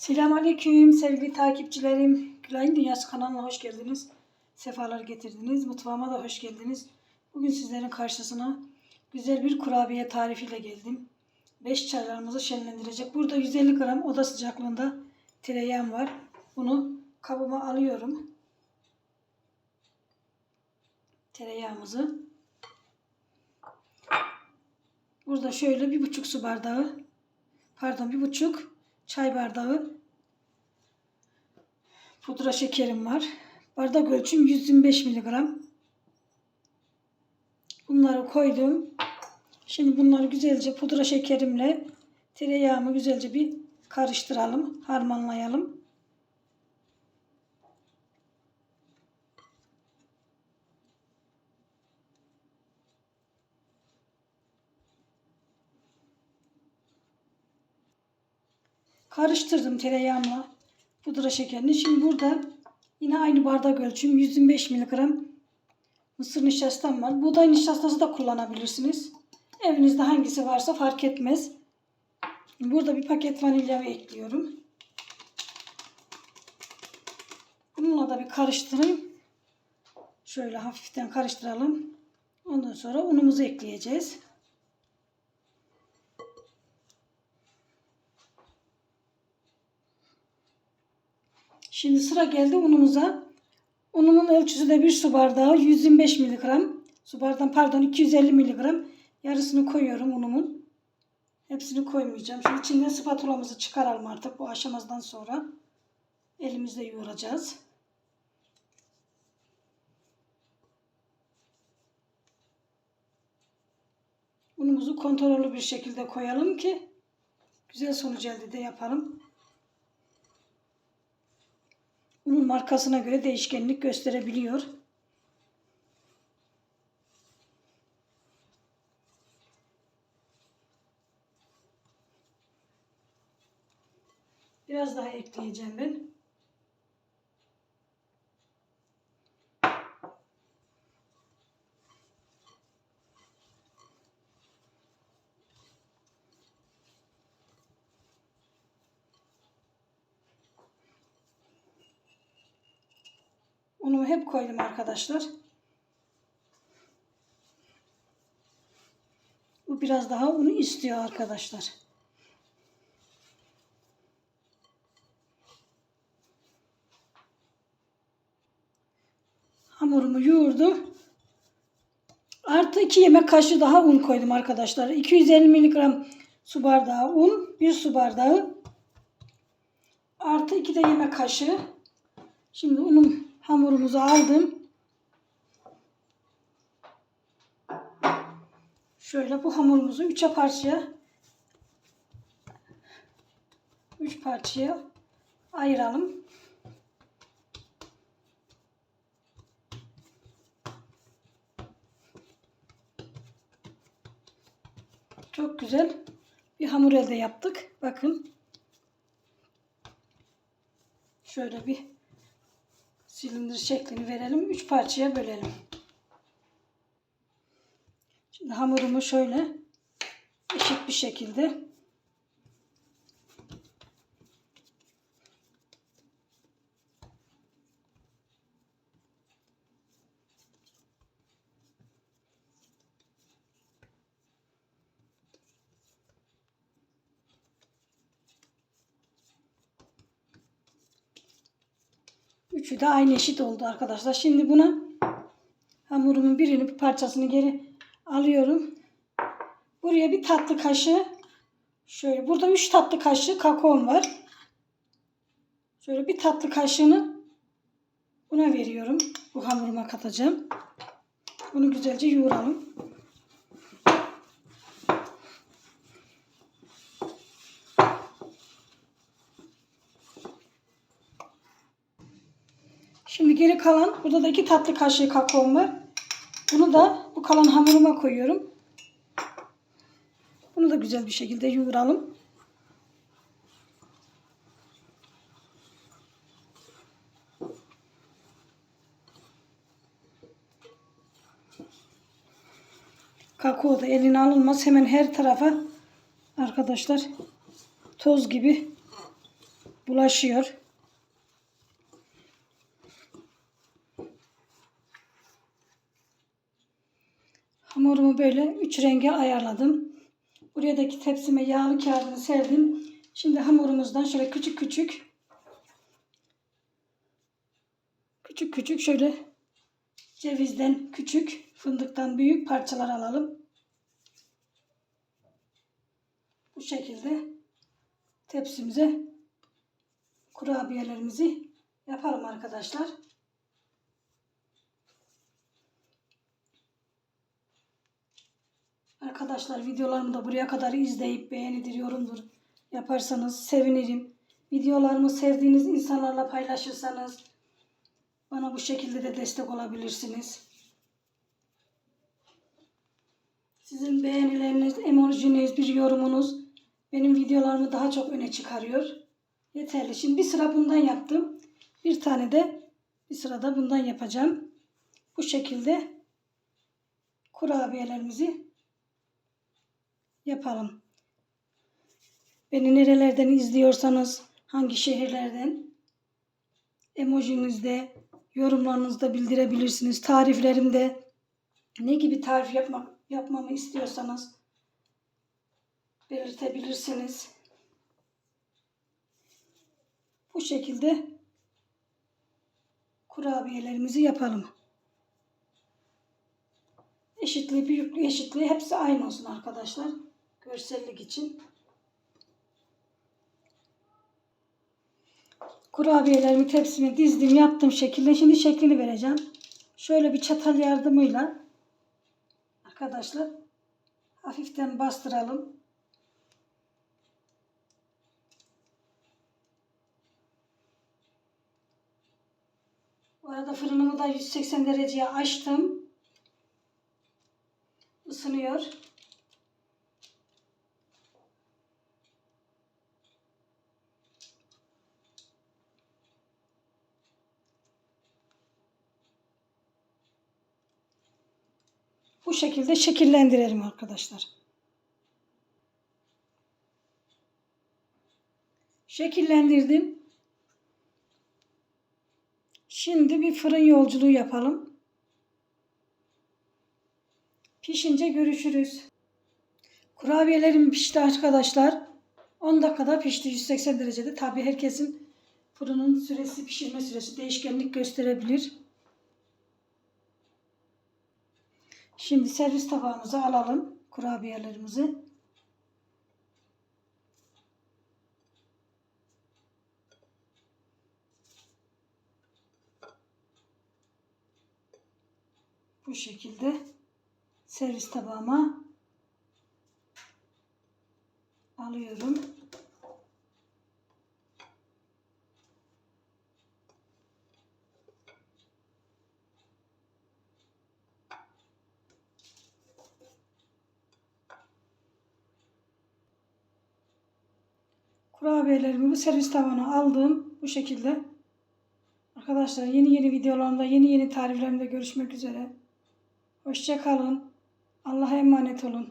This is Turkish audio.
Selamünaleyküm sevgili takipçilerim. Gülay'ın Dünyası kanalına hoş geldiniz. Sefalar getirdiniz. Mutfağıma da hoş geldiniz. Bugün sizlerin karşısına güzel bir kurabiye tarifiyle geldim. 5 çaylarımızı şenlendirecek. Burada 150 gram oda sıcaklığında tereyağım var. Bunu kabıma alıyorum. Tereyağımızı. Burada şöyle bir buçuk su bardağı pardon bir buçuk çay bardağı pudra şekerim var. Bardak ölçüm 125 miligram. Bunları koydum. Şimdi bunları güzelce pudra şekerimle tereyağımı güzelce bir karıştıralım, harmanlayalım. Karıştırdım tereyağımla pudra şekerini. Şimdi burada yine aynı bardak ölçüm 125 miligram mısır nişastam var. Buğday nişastası da kullanabilirsiniz. Evinizde hangisi varsa fark etmez. Burada bir paket vanilyamı ekliyorum. Bununla da bir karıştırayım. Şöyle hafiften karıştıralım. Ondan sonra unumuzu ekleyeceğiz. Şimdi sıra geldi unumuza. Unumun ölçüsü de bir su bardağı 125 miligram. Su bardağın pardon 250 miligram. Yarısını koyuyorum unumun. Hepsini koymayacağım. Şimdi içinden spatulamızı çıkaralım artık bu aşamadan sonra. Elimizle yoğuracağız. Unumuzu kontrollü bir şekilde koyalım ki güzel sonuç elde de yapalım. Unun markasına göre değişkenlik gösterebiliyor. Biraz daha ekleyeceğim ben. Unumu hep koydum arkadaşlar. Bu biraz daha un istiyor arkadaşlar. Hamurumu yoğurdum. Artı 2 yemek kaşığı daha un koydum arkadaşlar. 250 miligram su bardağı un, 1 su bardağı artı 2 de yemek kaşığı. Şimdi unum hamurumuzu aldım. Şöyle bu hamurumuzu üçe parçaya üç parçaya ayıralım. Çok güzel bir hamur elde yaptık. Bakın. Şöyle bir silindir şeklini verelim. Üç parçaya bölelim. Şimdi hamurumu şöyle eşit bir şekilde Üçü de aynı eşit oldu arkadaşlar. Şimdi buna hamurumun birini bir parçasını geri alıyorum. Buraya bir tatlı kaşığı şöyle burada 3 tatlı kaşığı kakaom var. Şöyle bir tatlı kaşığını buna veriyorum. Bu hamuruma katacağım. Bunu güzelce yoğuralım. Şimdi geri kalan burada da iki tatlı kaşığı kakaom var. Bunu da bu kalan hamuruma koyuyorum. Bunu da güzel bir şekilde yoğuralım. Kakao da eline alınmaz. Hemen her tarafa arkadaşlar toz gibi bulaşıyor. Hamurumu böyle üç renge ayarladım. Buradaki tepsime yağlı kağıdını serdim. Şimdi hamurumuzdan şöyle küçük küçük küçük küçük şöyle cevizden küçük, fındıktan büyük parçalar alalım. Bu şekilde tepsimize kurabiyelerimizi yapalım arkadaşlar. Arkadaşlar videolarımı da buraya kadar izleyip beğenidir, yorumdur yaparsanız sevinirim. Videolarımı sevdiğiniz insanlarla paylaşırsanız bana bu şekilde de destek olabilirsiniz. Sizin beğenileriniz, emojiniz, bir yorumunuz benim videolarımı daha çok öne çıkarıyor. Yeterli. Şimdi bir sıra bundan yaptım. Bir tane de bir sırada bundan yapacağım. Bu şekilde kurabiyelerimizi yapalım. Beni nerelerden izliyorsanız, hangi şehirlerden emojinizde, yorumlarınızda bildirebilirsiniz. Tariflerimde ne gibi tarif yapmak, yapmamı istiyorsanız belirtebilirsiniz. Bu şekilde kurabiyelerimizi yapalım. Eşitliği, büyüklüğü, eşitliği hepsi aynı olsun arkadaşlar. Görsellik için. Kurabiyelerimi tepsime dizdim, yaptım şekilde. Şimdi şeklini vereceğim. Şöyle bir çatal yardımıyla arkadaşlar hafiften bastıralım. Bu arada fırınımı da 180 dereceye açtım. Isınıyor. Bu şekilde şekillendirelim arkadaşlar. Şekillendirdim. Şimdi bir fırın yolculuğu yapalım. Pişince görüşürüz. Kurabiyelerim pişti arkadaşlar. 10 dakikada pişti 180 derecede. Tabi herkesin fırının süresi, pişirme süresi değişkenlik gösterebilir. Şimdi servis tabağımıza alalım kurabiyelerimizi. Bu şekilde servis tabağıma alıyorum. Kurabiyelerimi bu servis tabağına aldım. Bu şekilde. Arkadaşlar yeni yeni videolarımda, yeni yeni tariflerimde görüşmek üzere. Hoşça kalın. Allah'a emanet olun.